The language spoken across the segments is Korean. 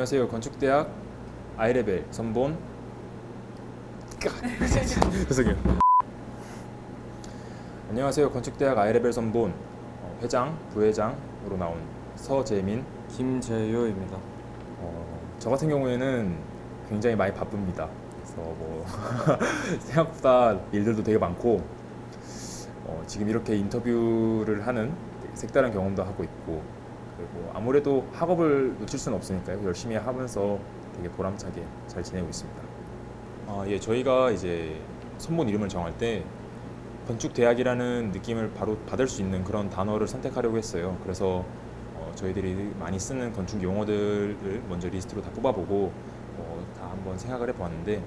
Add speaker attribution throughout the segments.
Speaker 1: 안녕하세요. 건축대학 아이레벨 선본 죄송해요. 안녕하세요. 건축대학 아이레벨 선본 어, 회장, 부회장으로 나온 서재민.
Speaker 2: 김재효입니다.
Speaker 1: 어, 저 같은 경우에는 굉장히 많이 바쁩니다. 그래서 뭐 생각보다 일들도 되게 많고 어, 지금 이렇게 인터뷰를 하는 색다른 경험도 하고 있고 그리고 아무래도 학업을 놓칠 수는 없으니까요. 열심히 하면서 되게 보람차게 잘 지내고 있습니다. 아, 예, 저희가 이제 선본 이름을 정할 때 건축 대학이라는 느낌을 바로 받을 수 있는 그런 단어를 선택하려고 했어요. 그래서 어, 저희들이 많이 쓰는 건축 용어들을 먼저 리스트로 다 뽑아보고 어, 다 한번 생각을 해보았는데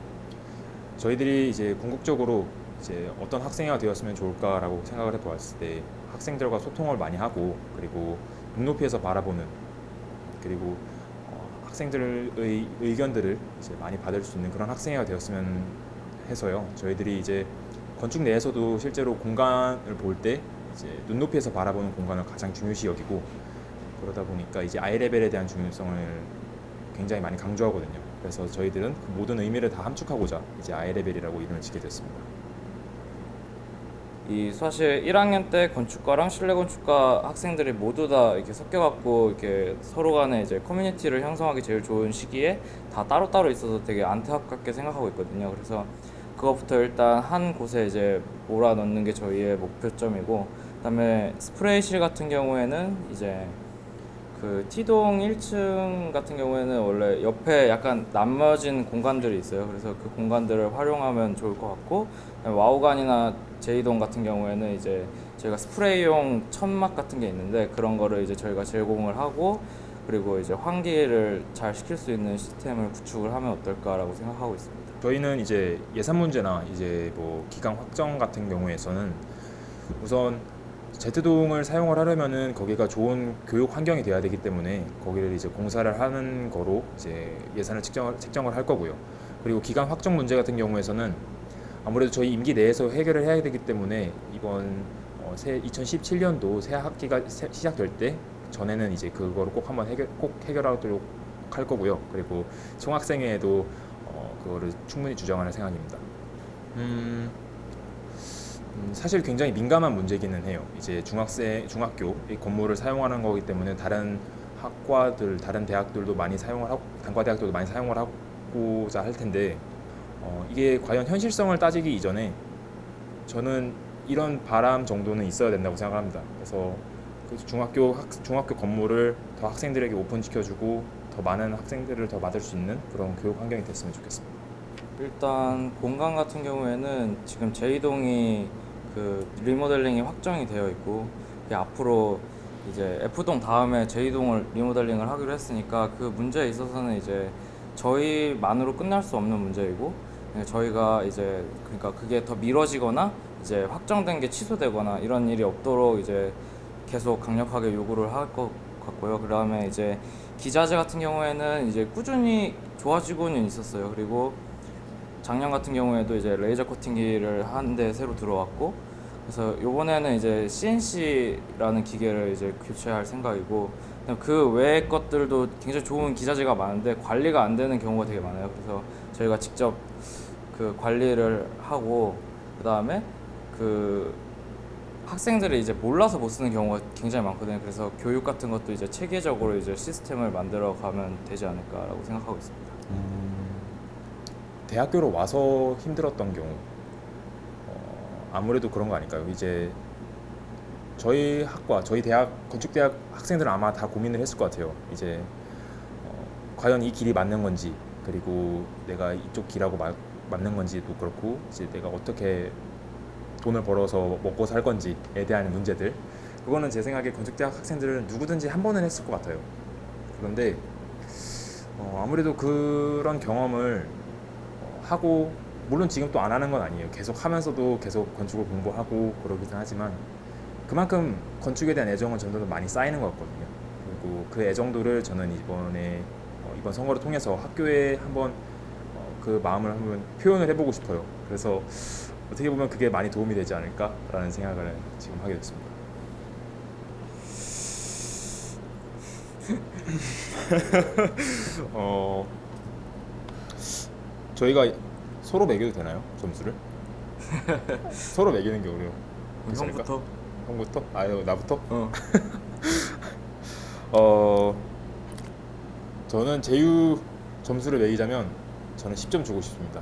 Speaker 1: 저희들이 이제 궁극적으로 이제 어떤 학생이 되었으면 좋을까라고 생각을 해보았을 때 학생들과 소통을 많이 하고 그리고 눈높이에서 바라보는 그리고 어, 학생들의 의견들을 이제 많이 받을 수 있는 그런 학생이 되었으면 해서요. 저희들이 이제 건축 내에서도 실제로 공간을 볼 때 이제 눈높이에서 바라보는 공간을 가장 중요시 여기고 그러다 보니까 이제 아이 레벨에 대한 중요성을 굉장히 많이 강조하거든요. 그래서 저희들은 그 모든 의미를 다 함축하고자 이제 아이 레벨이라고 이름을 짓게 됐습니다.
Speaker 2: 이 사실 1학년 때 건축과랑 실내 건축과 학생들이 모두 다 이렇게 섞여갖고 이렇게 서로 간에 이제 커뮤니티를 형성하기 제일 좋은 시기에 다 따로따로 있어서 되게 안타깝게 생각하고 있거든요. 그래서 그것부터 일단 한 곳에 이제 몰아넣는 게 저희의 목표점이고 그다음에 스프레이실 같은 경우에는 이제 그 T동 1층 같은 경우에는 원래 옆에 약간 남겨진 공간들이 있어요. 그래서 그 공간들을 활용하면 좋을 것 같고 와우관이나 제이동 같은 경우에는 이제 저희가 스프레이용 천막 같은 게 있는데 그런 거를 이제 저희가 제공을 하고 그리고 이제 환기를 잘 시킬 수 있는 시스템을 구축을 하면 어떨까라고 생각하고 있습니다.
Speaker 1: 저희는 이제 예산 문제나 이제 뭐 기강 확정 같은 경우에서는 우선 제트동을 사용을 하려면은 거기가 좋은 교육 환경이 돼야 되기 때문에 거기를 이제 공사를 하는 거로 이제 예산을 책정을, 책정을 할 거고요. 그리고 기간 확정 문제 같은 경우에서는 아무래도 저희 임기 내에서 해결을 해야 되기 때문에 이번 어, 새 2017년도 새 학기가 새- 시작될 때 전에는 이제 그거를 꼭 한번 해결 꼭 해결하도록 할 거고요. 그리고 총학생회에도 어, 그거를 충분히 주장하는 생각입니다. 음, 음, 사실 굉장히 민감한 문제기는 해요. 이제 중학생 중학교 이 건물을 사용하는 거기 때문에 다른 학과들, 다른 대학들도 많이 사용을 하고 단과 대학들도 많이 사용을 하고자 할 텐데 어, 이게 과연 현실성을 따지기 이전에 저는 이런 바람 정도는 있어야 된다고 생각합니다. 그래서 그 중학교 학, 중학교 건물을 더 학생들에게 오픈시켜주고 더 많은 학생들을 더 받을 수 있는 그런 교육 환경이 됐으면 좋겠습니다.
Speaker 2: 일단 공간 같은 경우에는 지금 제2동이 그 리모델링이 확정이 되어 있고 앞으로 이제 F동 다음에 제2동을 리모델링을 하기로 했으니까 그 문제에 있어서는 이제 저희만으로 끝날 수 없는 문제이고 예, 저희가 이제 그러니까 그게 더 미뤄지거나 이제 확정된 게 취소되거나 이런 일이 없도록 이제 계속 강력하게 요구를 할 것 같고요. 그다음에 이제 기자재 같은 경우에는 이제 꾸준히 좋아지고는 있었어요. 그리고 작년 같은 경우에도 이제 레이저 코팅기를 한 대 새로 들어왔고 그래서 요번에는 이제 CNC라는 기계를 이제 교체할 생각이고 그 외의 것들도 굉장히 좋은 기자재가 많은데 관리가 안 되는 경우가 되게 많아요. 그래서 저희가 직접 그 관리를 하고 그 다음에 그 학생들이 이제 몰라서 못 쓰는 경우가 굉장히 많거든요. 그래서 교육 같은 것도 이제 체계적으로 이제 시스템을 만들어 가면 되지 않을까라고 생각하고 있습니다.
Speaker 1: 대학교로 와서 힘들었던 경우 어, 아무래도 그런 거 아닐까요? 이제 저희 학과 저희 대학 건축대학 학생들은 아마 다 고민을 했을 것 같아요. 이제 어, 과연 이 길이 맞는 건지 그리고 내가 이쪽 길하고 마- 맞는 건지도 그렇고 이제 내가 어떻게 돈을 벌어서 먹고 살 건지에 대한 문제들 그거는 제 생각에 건축대학 학생들은 누구든지 한 번은 했을 것 같아요. 그런데 어, 아무래도 그런 경험을 어, 하고 물론 지금 또 안 하는 건 아니에요. 계속 하면서도 계속 건축을 공부하고 그러기는 하지만 그만큼 건축에 대한 애정은 점점 더 많이 쌓이는 것 같거든요. 그리고 그 애정도를 저는 이번에 어, 이번 선거를 통해서 학교에 한번 어, 그 마음을 한번 표현을 해보고 싶어요. 그래서 어떻게 보면 그게 많이 도움이 되지 않을까라는 생각을 지금 하게 됐습니다. 어 저희가 서로 매겨도 되나요 점수를? 서로 매기는 게 어려워. 괜찮을까?
Speaker 2: 형부터.
Speaker 1: 형부터? 아유 나부터?
Speaker 2: 어.
Speaker 1: 어 저는 제휴 점수를 매기자면 저는 10점 주고 싶습니다.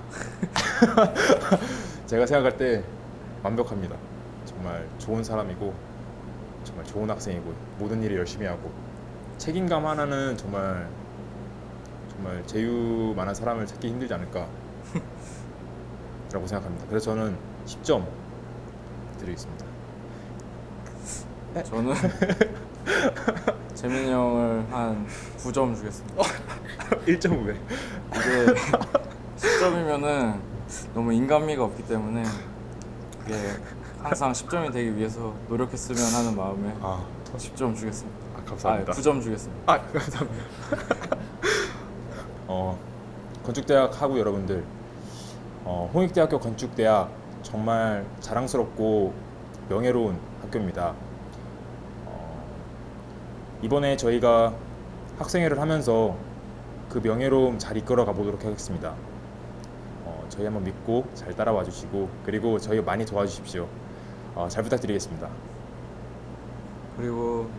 Speaker 1: 제가 생각할 때 완벽합니다. 정말 좋은 사람이고 정말 좋은 학생이고 모든 일을 열심히 하고 책임감 하나는 정말 정말 제휴만한 사람을 찾기 힘들지 않을까 라고 생각합니다. 그래서 저는 10점 드리겠습니다.
Speaker 2: 저는 재민이 형을 한 9점 주겠습니다.
Speaker 1: 1.5배.
Speaker 2: 이게 10점이면은 너무 인간미가 없기 때문에 이게 항상 10점이 되기 위해서 노력했으면 하는 마음에
Speaker 1: 아,
Speaker 2: 10점 주겠습니다.
Speaker 1: 아
Speaker 2: 아,
Speaker 1: 감사합니다.
Speaker 2: 9점 주겠습니다.
Speaker 1: 아 감사합니다. 어 건축대학 하고 여러분들 어, 홍익대학교 건축대학 정말 자랑스럽고 명예로운 학교입니다. 어, 이번에 저희가 학생회를 하면서 그 명예로움 잘 이끌어 가보도록 하겠습니다. 어, 저희 한번 믿고 잘 따라와 주시고 그리고 저희 많이 도와주십시오. 어, 잘 부탁드리겠습니다.
Speaker 2: 그리고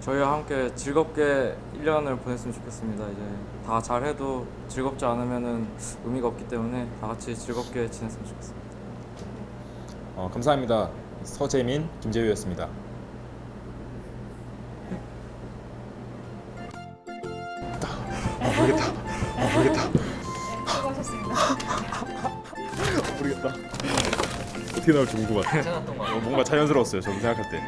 Speaker 2: 저희와 함께 즐겁게 1년을 보냈으면 좋겠습니다. 이제 다 잘해도 즐겁지 않으면은 의미가 없기 때문에 다 같이 즐겁게 지냈으면 좋겠습니다.
Speaker 1: 어, 감사합니다. 서재민, 김재우였습니다. 모르겠다. 아, 모르겠다.
Speaker 3: 수고하셨습니다.
Speaker 1: 모르겠다. 어떻게 나올지 궁금하다.
Speaker 4: 괜찮았던 것 같아요.
Speaker 1: 어, 뭔가 자연스러웠어요. 저도 생각할 때.